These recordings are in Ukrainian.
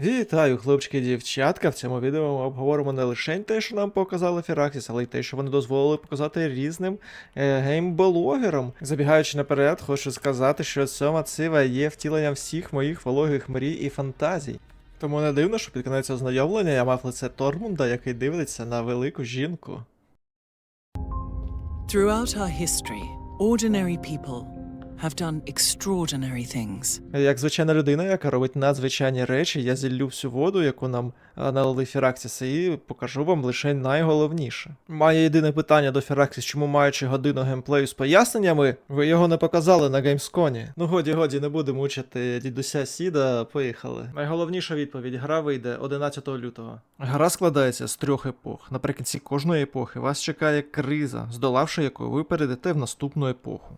Вітаю, хлопчики і дівчатка. В цьому відео ми обговоримо не лише те, що нам показали Фіраксіс, але й те, що вони дозволили показати різним е, геймблогерам. Забігаючи наперед, хочу сказати, що ця мацива є втіленням всіх моїх вологих мрій і фантазій. Тому не дивно, що під кінець ознайомлення я мав лице Тормунда, який дивиться на велику жінку. Throughout our history, ordinary people have done extraordinary things. Як звичайна людина, яка робить надзвичайні речі, я зіллю всю воду, яку нам е, налили Фіраксіс, і покажу вам лише найголовніше. Моє єдине питання до Фіраксіс, чому маючи годину геймплею з поясненнями, ви його не показали на геймсконі. Ну годі, годі, не будемо мучити дідуся Сіда, поїхали. Найголовніша відповідь: гра вийде 11 лютого. Гра складається з трьох епох. Наприкінці кожної епохи вас чекає криза, здолавши яку ви перейдете в наступну епоху.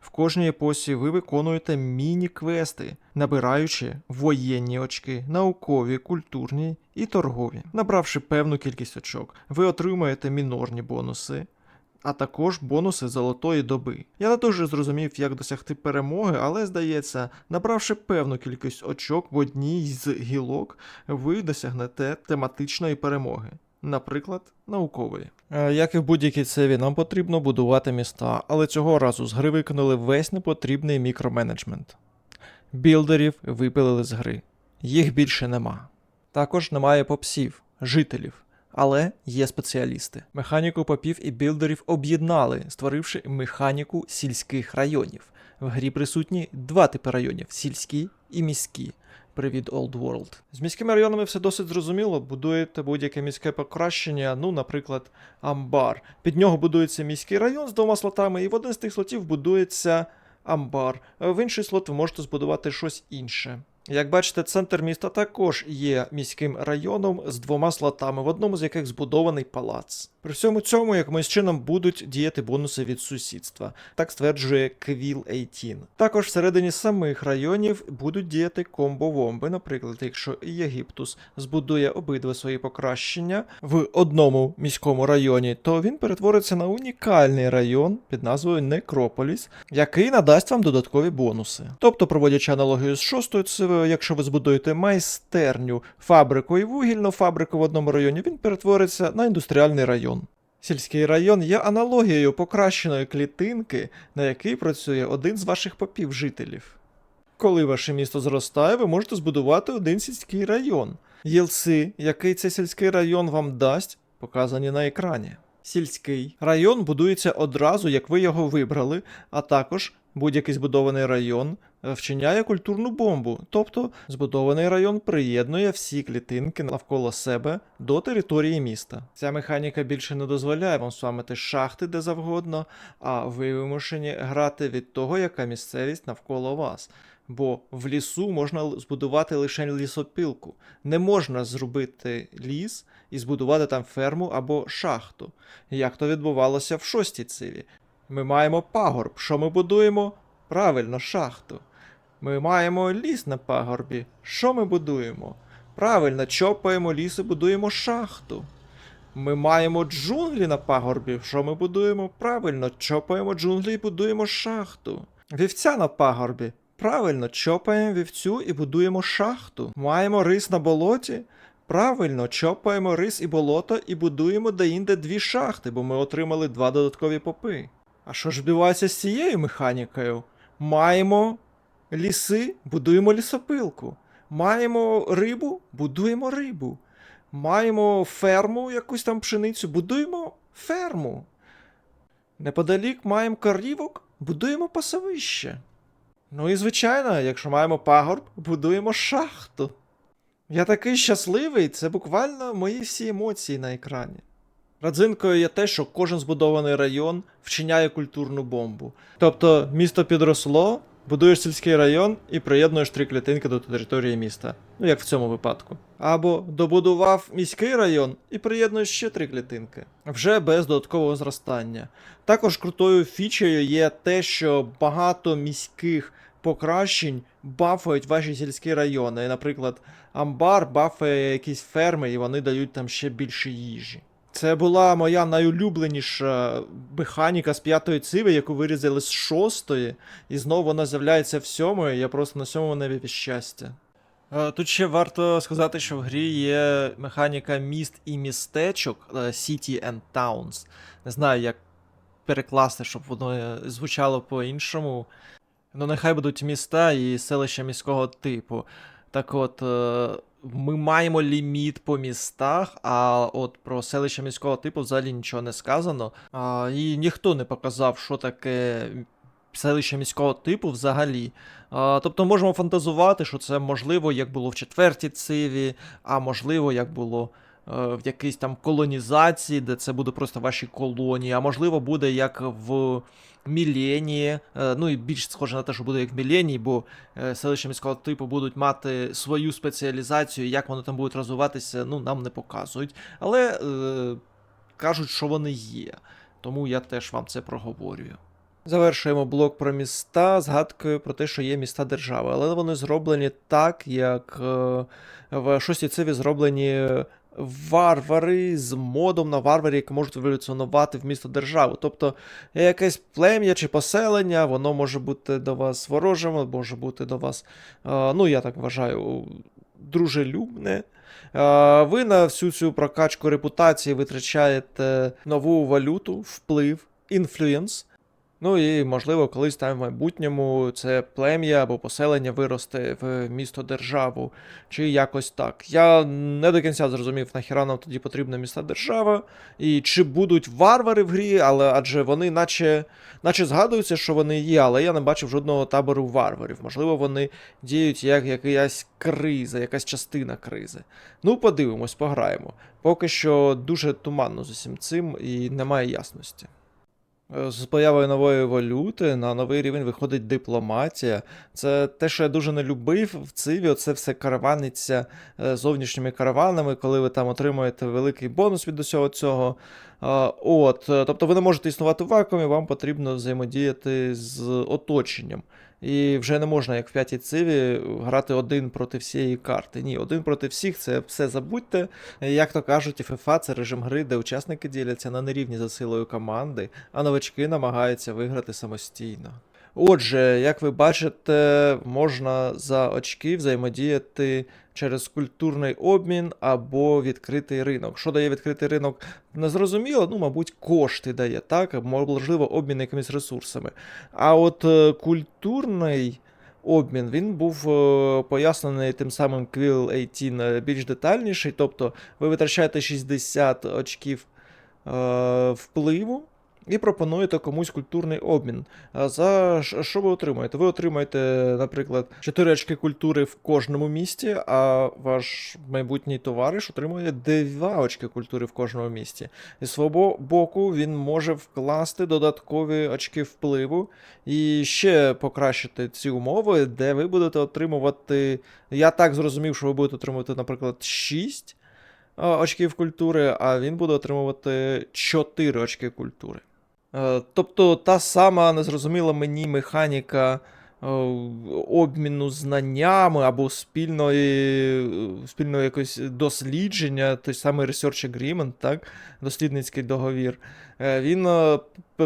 В кожній епосі ви виконуєте міні-квести, набираючи воєнні очки, наукові, культурні і торгові. Набравши певну кількість очок, ви отримуєте мінорні бонуси, а також бонуси золотої доби. Я не дуже зрозумів, як досягти перемоги, але здається, набравши певну кількість очок в одній з гілок, ви досягнете тематичної перемоги. Наприклад, наукової. Е, Як і в будь-якій цеві, нам потрібно будувати міста, але цього разу з гри виконали весь непотрібний мікроменеджмент. Білдерів випилили з гри. Їх більше нема. Також немає попсів, жителів, але є спеціалісти. Механіку попів і білдерів об'єднали, створивши механіку сільських районів. В грі присутні два типи районів: сільські і міські. Привіт, Old World. З міськими районами все досить зрозуміло. Будуєте будь-яке міське покращення, ну, наприклад, амбар. Під нього будується міський район з двома слотами, і в один з тих слотів будується амбар. В інший слот ви можете збудувати щось інше. Як бачите, центр міста також є міським районом з двома слотами, в одному з яких збудований палац. При всьому цьому, якимось чином, будуть діяти бонуси від сусідства, так стверджує Квіл 18. Також всередині самих районів будуть діяти комбо-вомби. Наприклад, якщо Єгиптус збудує обидва свої покращення в одному міському районі, то він перетвориться на унікальний район під назвою Некрополіс, який надасть вам додаткові бонуси. Тобто, проводячи аналогію з шостою цивою, якщо ви збудуєте майстерню, фабрику і вугільну фабрику в одному районі, він перетвориться на індустріальний район. Сільський район є аналогією покращеної клітинки, на якій працює один з ваших попів жителів. Коли ваше місто зростає, ви можете збудувати один сільський район. Єлси, який цей сільський район вам дасть, показані на екрані. Сільський район будується одразу, як ви його вибрали, а також будь-який збудований район е, вчиняє культурну бомбу, тобто збудований район приєднує всі клітинки навколо себе до території міста. Ця механіка більше не дозволяє вам спамити шахти де завгодно, а ви вимушені грати від того, яка місцевість навколо вас. Бо в лісу можна збудувати лише лісопилку. Не можна зробити ліс і збудувати там ферму або шахту, як то відбувалося в шостій циві. Ми маємо пагорб. Що ми будуємо? Правильно, шахту. Ми маємо ліс на пагорбі. Що ми будуємо? Правильно, чопаємо ліс і будуємо шахту. Ми маємо джунглі на пагорбі. Що ми будуємо? Правильно, чопаємо джунглі і будуємо шахту. Вівця на пагорбі. Правильно, чопаємо вівцю і будуємо шахту. Маємо рис на болоті. Правильно, чопаємо рис і болото і будуємо деінде дві шахти, бо ми отримали два додаткові попи. А що ж відбувається з цією механікою? Маємо ліси, будуємо лісопилку. Маємо рибу, будуємо рибу. Маємо ферму, якусь там пшеницю, будуємо ферму. Неподалік маємо корівок, будуємо пасовище. Ну і звичайно, якщо маємо пагорб, будуємо шахту. Я такий щасливий, це буквально мої всі емоції на екрані. Родзинкою є те, що кожен збудований район вчиняє культурну бомбу. Тобто місто підросло, будуєш сільський район і приєднуєш три клітинки до території міста. Ну як в цьому випадку. Або добудував міський район і приєднуєш ще три клітинки, вже без додаткового зростання. Також крутою фічею є те, що багато міських покращень бафають ваші сільські райони. Наприклад, амбар бафає якісь ферми, і вони дають там ще більше їжі. Це була моя найулюбленіша механіка з п'ятої циви, яку вирізали з шостої, і знову вона з'являється в сьомої, я просто на сьомому небі щастя. Е, Тут ще варто сказати, що в грі є механіка міст і містечок е, City and Towns. Не знаю, як перекласти, щоб воно е, звучало по-іншому. Ну, нехай будуть міста і селища міського типу. Так от, ми маємо ліміт по містах, а от про селище міського типу взагалі нічого не сказано. А, і ніхто не показав, що таке селище міського типу взагалі. А, тобто можемо фантазувати, що це можливо, як було в четвертій циві, а можливо, як було в якійсь там колонізації, де це буде просто ваші колонії, а можливо, буде як в Міленії, е, ну і більш схоже на те, що буде як в Міленії, бо е, селища міського типу будуть мати свою спеціалізацію, як вони там будуть розвиватися, ну нам не показують. Але е, кажуть, що вони є. Тому я теж вам це проговорюю. Завершуємо блок про міста згадкою про те, що є міста держави, але вони зроблені так, як е, в шостій циві зроблені варвари з модом на варварі, які можуть еволюціонувати в місто державу. Тобто якесь плем'я чи поселення, воно може бути до вас ворожим, може бути до вас, е, ну я так вважаю, дружелюбне. Е, Ви на всю цю прокачку репутації витрачаєте нову валюту, вплив, інфлюєнс. Ну і, можливо, колись там в майбутньому це плем'я або поселення виросте в місто державу, чи якось так. Я не до кінця зрозумів, нахіра нам тоді потрібна міста держава, і чи будуть варвари в грі, але адже вони наче, наче згадуються, що вони є, але я не бачив жодного табору варварів. Можливо, вони діють як якась криза, якась частина кризи. Ну, подивимось, пограємо. Поки що дуже туманно з усім цим і немає ясності. Е, З появою нової валюти на новий рівень виходить дипломатія. Це те, що я дуже не любив в циві. Оце все караваниться е, зовнішніми караванами, коли ви там отримуєте великий бонус від усього цього. От, е, тобто ви не можете існувати в вакуумі, вам потрібно взаємодіяти з оточенням. І вже не можна, як в п'ятій циві, грати один проти всієї карти. Ні, один проти всіх це все забудьте. Як то кажуть, ФФА це режим гри, де учасники діляться на нерівні за силою команди, а новачки намагаються виграти самостійно. Отже, як ви бачите, можна за очки взаємодіяти через культурний обмін або відкритий ринок. Що дає відкритий ринок, не зрозуміло, ну, мабуть, кошти дає, так, можливо, обмін якимись ресурсами. А от е, культурний обмін він був е, пояснений тим самим Quill 18 е, більш детальніший, тобто ви витрачаєте 60 очків е, впливу. І пропонуєте комусь культурний обмін. За що ви отримаєте? Ви отримаєте, наприклад, 4 очки культури в кожному місті, а ваш майбутній товариш отримує 2 очки культури в кожному місті. І з свого боку він може вкласти додаткові очки впливу і ще покращити ці умови, де ви будете отримувати. Я так зрозумів, що ви будете отримувати, наприклад, 6 е, очків культури, а він буде отримувати 4 очки культури. Е, Тобто та сама незрозуміла мені механіка е, обміну знаннями або спільної, е, спільного якогось дослідження, той самий Research Agreement, так, дослідницький договір. Е, Він е,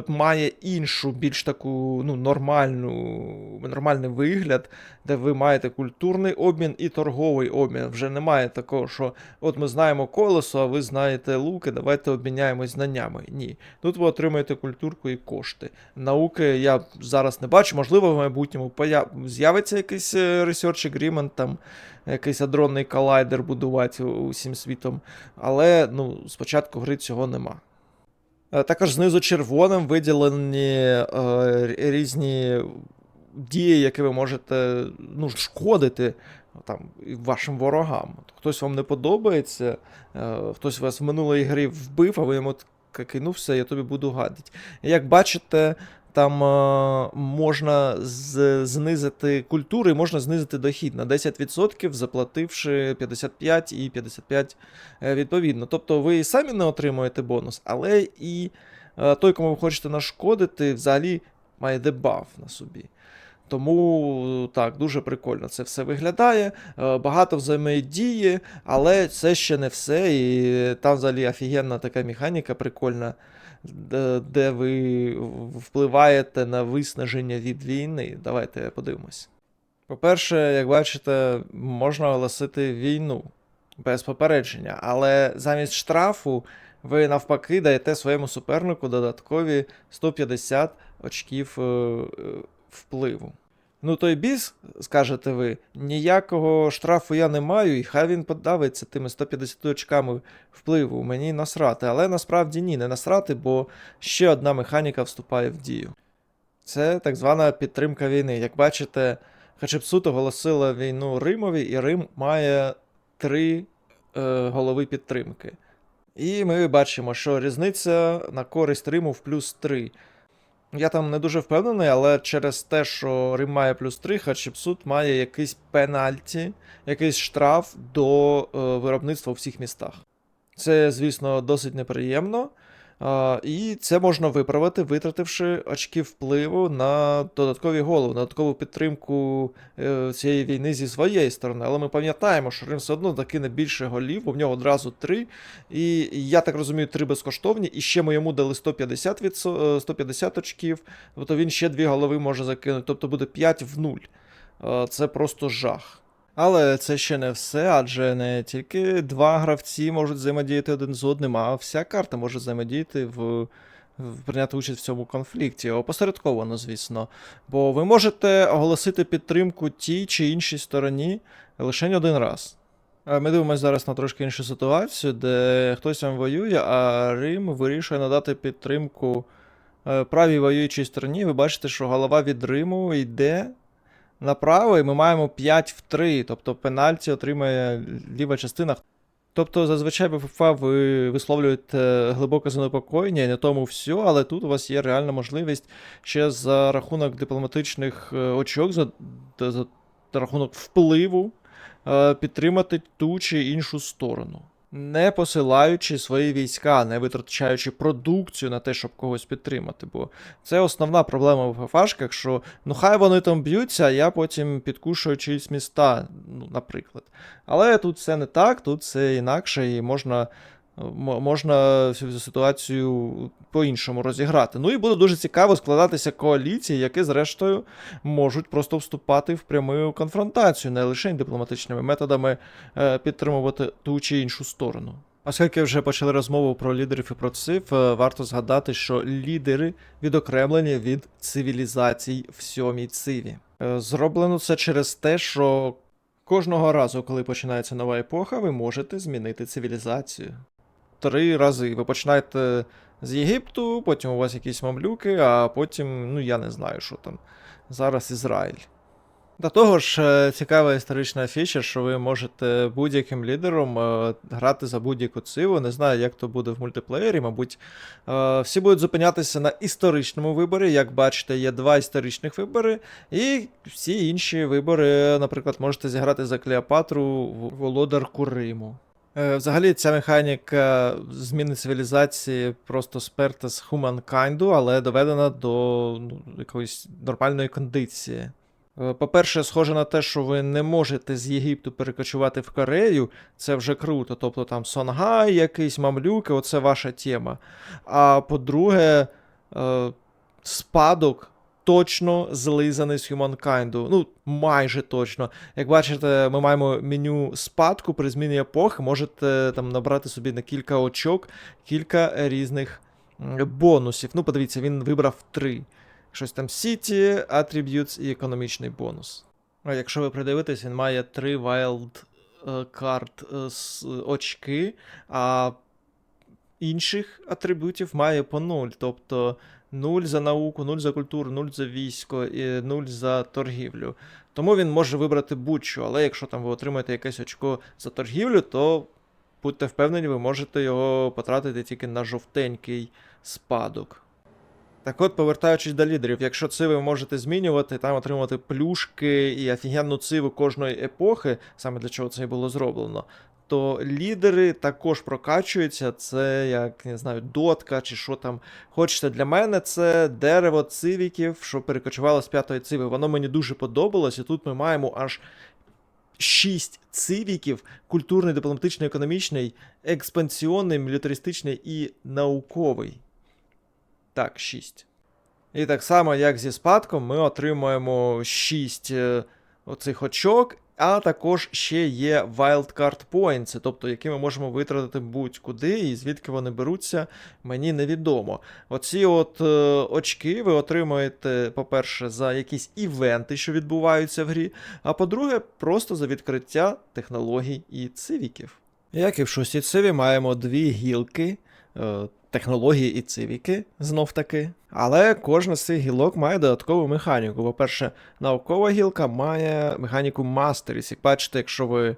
має іншу, більш таку ну, нормальну, нормальний вигляд, де ви маєте культурний обмін і торговий обмін. Вже немає такого, що от ми знаємо колесо, а ви знаєте луки, давайте обміняємось знаннями. Ні. Тут ви отримаєте культурку і кошти. Науки я зараз не бачу, можливо, в майбутньому з'явиться якийсь е, Research Agreement, там якийсь адронний колайдер будувати усім світом. Але ну, спочатку гри цього нема. Е, Також знизу червоним виділені е, різні дії, які ви можете ну, шкодити там, вашим ворогам. Хтось вам не подобається, е, хтось вас в минулої грі вбив, а ви йому такий, ну я тобі буду гадити. Як бачите, там е, можна з- знизити культуру і можна знизити дохід на 10%, заплативши 55 і 55 е, відповідно. Тобто ви і самі не отримуєте бонус, але і е, той, кому ви хочете нашкодити, взагалі має дебаф на собі. Тому так, дуже прикольно це все виглядає. Е, Багато взаємодії, але це ще не все. І там взагалі офігенна така механіка прикольна, де, ви впливаєте на виснаження від війни. Давайте подивимось. По-перше, як бачите, можна оголосити війну без попередження, але замість штрафу ви навпаки даєте своєму супернику додаткові 150 очків е, е, впливу. Ну, той біс, скажете ви, ніякого штрафу я не маю, і хай він подавиться тими 150 очками впливу. Мені насрати. Але насправді ні, не насрати, бо ще одна механіка вступає в дію. Це так звана підтримка війни. Як бачите, Хачепсут оголосила війну Римові, і Рим має три е, голови підтримки. І ми бачимо, що різниця на користь Риму в плюс 3. Я там не дуже впевнений, але через те, що Рим має плюс 3, Хачепсут має якийсь пенальті, якийсь штраф до е, виробництва у всіх містах. Це, звісно, досить неприємно. І це можна виправити, витративши очки впливу на додаткові голови, на додаткову підтримку е, цієї війни зі своєї сторони. Але ми пам'ятаємо, що Рим все одно закине більше голів, бо в нього одразу три. І я так розумію, три безкоштовні, і ще ми йому дали 150, відсо- е, 150 очків, тобто він ще дві голови може закинути, тобто буде 5 в 0. Е, Це просто жах. Але це ще не все, адже не тільки два гравці можуть взаємодіяти один з одним, а вся карта може взаємодіяти в. Прийняти участь в цьому конфлікті, опосередковано, звісно. Бо ви можете оголосити підтримку тій чи іншій стороні лише один раз. Ми дивимося зараз на трошки іншу ситуацію, де хтось вам воює, а Рим вирішує надати підтримку е, правій воюючій стороні. Ви бачите, що голова від Риму йде направо, і ми маємо 5 в 3, тобто пенальті отримає ліва частина. Тобто, зазвичай в ФФА ви висловлюєте глибоке занепокоєння і на тому все, але тут у вас є реальна можливість ще за рахунок дипломатичних е, очок, за, за, за рахунок впливу е, підтримати ту чи іншу сторону. Не посилаючи свої війська, не витрачаючи продукцію на те, щоб когось підтримати. Бо це основна проблема в ГФАшках, що ну хай вони там б'ються, а я потім підкушую чиїсь міста, ну, наприклад. Але тут все не так, тут все інакше, і можна, можна цю ситуацію по-іншому розіграти. Ну і буде дуже цікаво складатися коаліції, які, зрештою, можуть просто вступати в пряму конфронтацію, не лише дипломатичними методами е, підтримувати ту чи іншу сторону. Оскільки вже почали розмову про лідерів і про ЦИФ, е, варто згадати, що лідери відокремлені від цивілізацій в сьомій циві. Е, Зроблено це через те, що кожного разу, коли починається нова епоха, ви можете змінити цивілізацію. Три рази. Ви починаєте з Єгипту, потім у вас якісь мамлюки, а потім, ну я не знаю, що там. Зараз Ізраїль. До того ж, е, цікава історична фіча, що ви можете будь-яким лідером е, грати за будь-яку циву. Не знаю, як то буде в мультиплеєрі. Мабуть, е, всі будуть зупинятися на історичному виборі. Як бачите, є два історичних вибори, і всі інші вибори, наприклад, можете зіграти за Клеопатру володарку Риму. Е, Взагалі, ця механіка зміни цивілізації просто сперта з humankind, але доведена до ну, якоїсь нормальної кондиції. Е, По-перше, схоже на те, що ви не можете з Єгипту перекочувати в Корею, це вже круто. Тобто там Сонгай, якийсь мамлюки, оце ваша тема. А по-друге, е, спадок точно злизаний з Humankind. Ну, майже точно. Як бачите, ми маємо меню спадку при зміні епохи, можете там набрати собі на кілька очок, кілька різних бонусів. Ну, подивіться, він вибрав три. Щось там City, Attributes і економічний бонус. А якщо ви придивитесь, він має три wild е, карт е, с- очки, а інших атрибутів має по 0. Тобто 0 за науку, 0 за культуру, 0 за військо і 0 за торгівлю. Тому він може вибрати будь-що, але якщо там ви отримаєте якесь очко за торгівлю, то будьте впевнені, ви можете його потратити тільки на жовтенький спадок. Так от, повертаючись до лідерів, якщо циви ви можете змінювати, там отримувати плюшки і офігенну циву кожної епохи, саме для чого це і було зроблено, то лідери також прокачуються. Це як не знаю, дотка чи що там хочете. Для мене це дерево цивіків, що перекочувало з п'ятої циви. Воно мені дуже подобалось, і тут ми маємо аж. Шість цивіків: культурний, дипломатичний, економічний, експансіонний, мілітаристичний і науковий. Так, 6. І так само, як зі спадком, ми отримуємо 6 оцих очок. А також ще є wildcard points, тобто які ми можемо витратити будь-куди, і звідки вони беруться, мені невідомо. Оці от е, очки ви отримуєте, по-перше, за якісь івенти, що відбуваються в грі, а по-друге, просто за відкриття технологій і цивіків. Як і в шостій циві маємо дві гілки. е, Технології і цивіки, знов таки. Але кожна з цих гілок має додаткову механіку. По-перше, наукова гілка має механіку Masteries. Як бачите, якщо ви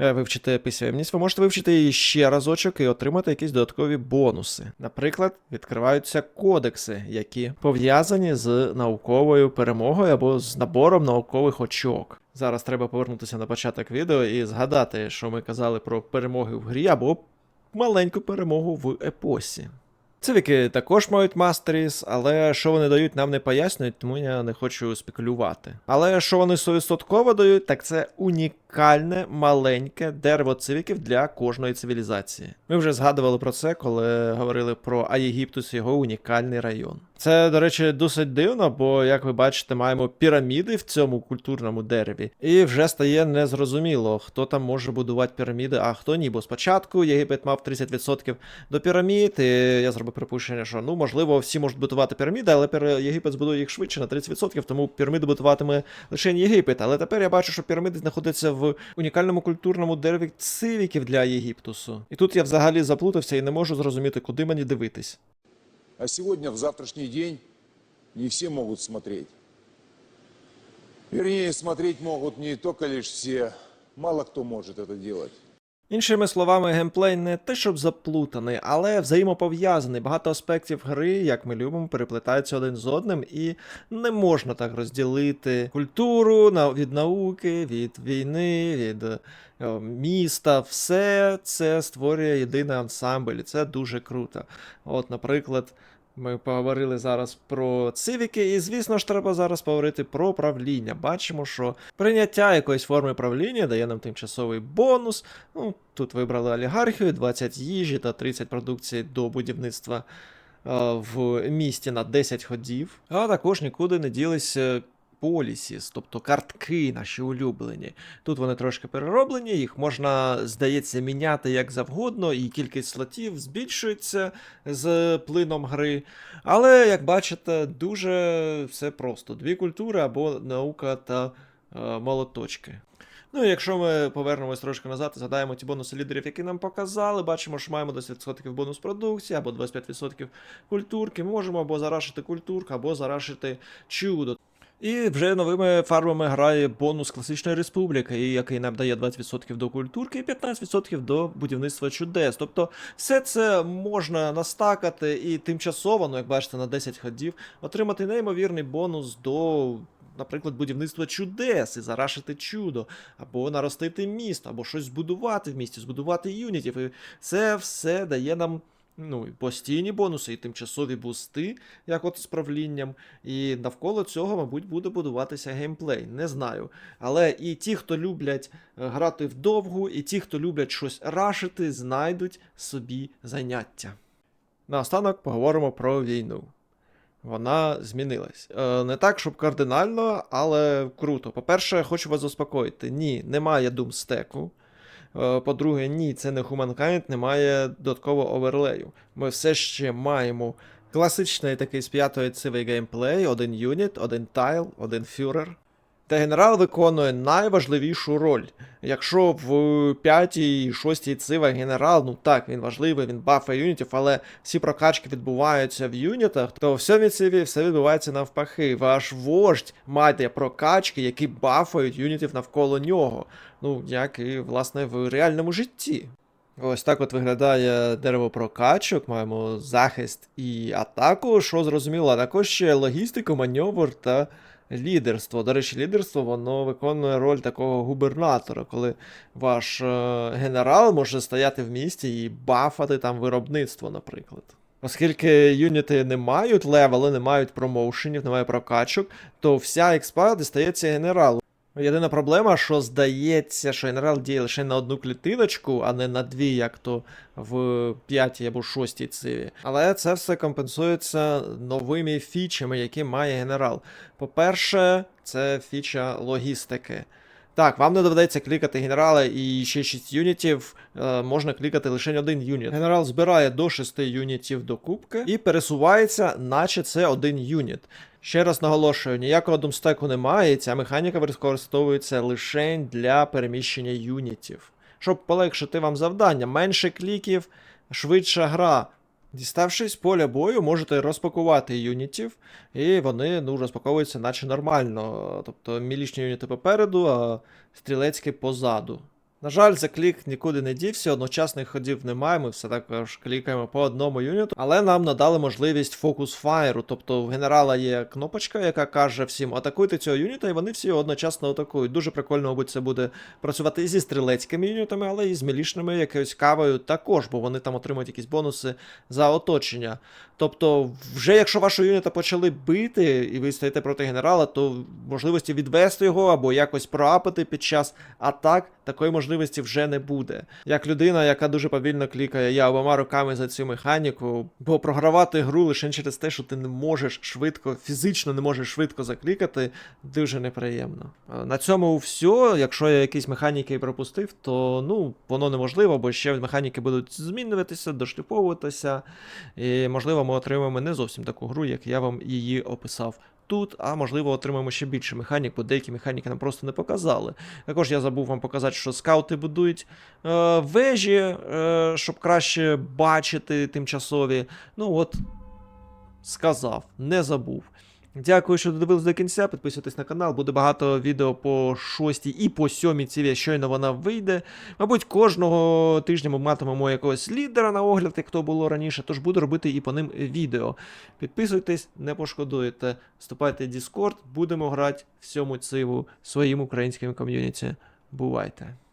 е, вивчите письменність, ви можете вивчити її ще разочок і отримати якісь додаткові бонуси. Наприклад, відкриваються кодекси, які пов'язані з науковою перемогою або з набором наукових очок. Зараз треба повернутися на початок відео і згадати, що ми казали про перемоги в грі або маленьку перемогу в епосі. Цивіки також мають мастеріс, але що вони дають, нам не пояснюють, тому я не хочу спекулювати. Але що вони 100% дають, так це унікальне маленьке дерево цивіків для кожної цивілізації. Ми вже згадували про це, коли говорили про Аєгіптус, його унікальний район. Це, до речі, досить дивно, бо, як ви бачите, маємо піраміди в цьому культурному дереві, і вже стає незрозуміло, хто там може будувати піраміди, а хто ні. Бо спочатку Єгипет мав 30% до пірамід, і я зробив припущення, що ну можливо всі можуть будувати піраміди, але Єгипет збудує їх швидше на 30%, тому піраміди будуватиме лише Єгипет. Але тепер я бачу, що піраміди знаходяться в унікальному культурному дереві цивіків для Єгиптусу. І тут я взагалі заплутався і не можу зрозуміти, куди мені дивитись. А сегодня, в завтрашний день, не все могут смотреть. Вернее, смотреть могут не только лишь все, мало кто может это делать. Іншими словами, геймплей не те, щоб заплутаний, але взаємопов'язаний. Багато аспектів гри, як ми любимо, переплетаються один з одним, і не можна так розділити культуру від науки, від війни, від е, міста. Все це створює єдиний ансамбль, і це дуже круто. От, наприклад. Ми поговорили зараз про цивіки, і звісно ж треба зараз поговорити про правління. Бачимо, що прийняття якоїсь форми правління дає нам тимчасовий бонус. Ну, тут вибрали олігархію, 20 їжі та 30 продукцій до будівництва е, в місті на 10 ходів. А також нікуди не ділися полісіс, тобто картки наші улюблені. Тут вони трошки перероблені, їх можна, здається, міняти як завгодно, і кількість слотів збільшується з плином гри. Але, як бачите, дуже все просто: дві культури або наука та е, молоточки. Ну і якщо ми повернемось трошки назад і згадаємо ті бонуси лідерів, які нам показали, бачимо, що маємо 10% бонус продукції або 25% культурки. Ми можемо або зарашити культурку, або зарашити чудо. І вже новими фарбами грає бонус класичної республіки, який нам дає 20% до культурки і 15% до будівництва чудес. Тобто все це можна настакати і тимчасово, ну як бачите, на 10 ходів, отримати неймовірний бонус до. Наприклад, будівництво чудес і зарашити чудо, або наростити місто, або щось збудувати в місті, збудувати юнітів. І це все дає нам ну, постійні бонуси, і тимчасові бусти, як от з правлінням. І навколо цього, мабуть, буде будуватися геймплей. Не знаю. Але і ті, хто люблять е, грати вдовгу, і ті, хто люблять щось рашити, знайдуть собі заняття. Наостанок поговоримо про війну. Вона змінилась. Е, не так, щоб кардинально, але круто. По-перше, хочу вас заспокоїти. Ні, немає думстеку. Е, По-друге, ні, це не Humankind, немає додаткового оверлею. Ми все ще маємо класичний такий з п'ятої цивий геймплей, один юніт, один тайл, один фюрер. Та генерал виконує найважливішу роль. Якщо в п'ятій і шостій цива генерал, ну так, він важливий, він бафає юнітів, але всі прокачки відбуваються в юнітах, то в сьомій циві все відбувається навпаки. Ваш вождь має прокачки, які бафають юнітів навколо нього. Ну, як і власне в реальному житті. Ось так от виглядає дерево прокачок. Маємо захист і атаку, що зрозуміло, а також ще логістику, маневр та лідерство. До речі, лідерство воно виконує роль такого губернатора, коли ваш е, генерал може стояти в місті і бафати там виробництво, наприклад. Оскільки юніти не мають левели, не мають промоушенів, немає прокачок, то вся експа дістається генералу. Єдина проблема, що здається, що генерал діє лише на одну клітиночку, а не на дві, як то в п'ятій або шостій циві. Але це все компенсується новими фічами, які має генерал. По-перше, це фіча логістики. Так, вам не доведеться клікати генерала і ще 6 юнітів, е, можна клікати лише один юніт. Генерал збирає до 6 юнітів до кубки і пересувається, наче це один юніт. Ще раз наголошую, ніякого думстеку немає, і ця механіка використовується лише для переміщення юнітів. Щоб полегшити вам завдання, менше кліків, швидша гра. Діставшись з поля бою, можете розпакувати юнітів, і вони ну, розпаковуються наче нормально. Тобто мілічні юніти попереду, а стрілецькі позаду. На жаль, за клік нікуди не дівся, одночасних ходів немає, ми все також клікаємо по одному юніту, але нам надали можливість фокус фаєру, тобто в генерала є кнопочка, яка каже всім атакуйте цього юніта, і вони всі одночасно атакують. Дуже прикольно, мабуть, це буде працювати і зі стрілецькими юнітами, але і з мілішними якоюсь кавою також, бо вони там отримують якісь бонуси за оточення. Тобто, вже якщо вашого юніта почали бити, і ви стоїте проти генерала, то можливості відвести його або якось проапити під час атак, такої можливості вже не буде. Як людина, яка дуже повільно клікає, я обома руками за цю механіку, бо програвати гру лише через те, що ти не можеш швидко, фізично не можеш швидко заклікати, дуже неприємно. Е, На цьому все. Якщо я якісь механіки пропустив, то ну воно неможливо, бо ще механіки будуть змінюватися, дошліфовуватися. І можливо, ми отримаємо не зовсім таку гру, як я вам її описав. Тут, а можливо, отримаємо ще більше механік, бо деякі механіки нам просто не показали. Також я забув вам показати, що скаути будують е, вежі, е, щоб краще бачити тимчасові. Ну от, сказав, не забув. Дякую, що додивились до кінця. Підписуйтесь на канал, буде багато відео по 6 і по 7 ціві, щойно вона вийде. Мабуть, кожного тижня ми матимемо якогось лідера на огляд, як то було раніше, тож буду робити і по ним відео. Підписуйтесь, не пошкодуєте. Вступайте в Discord, будемо грати в сьому циву своїм українським ком'юніті. Бувайте!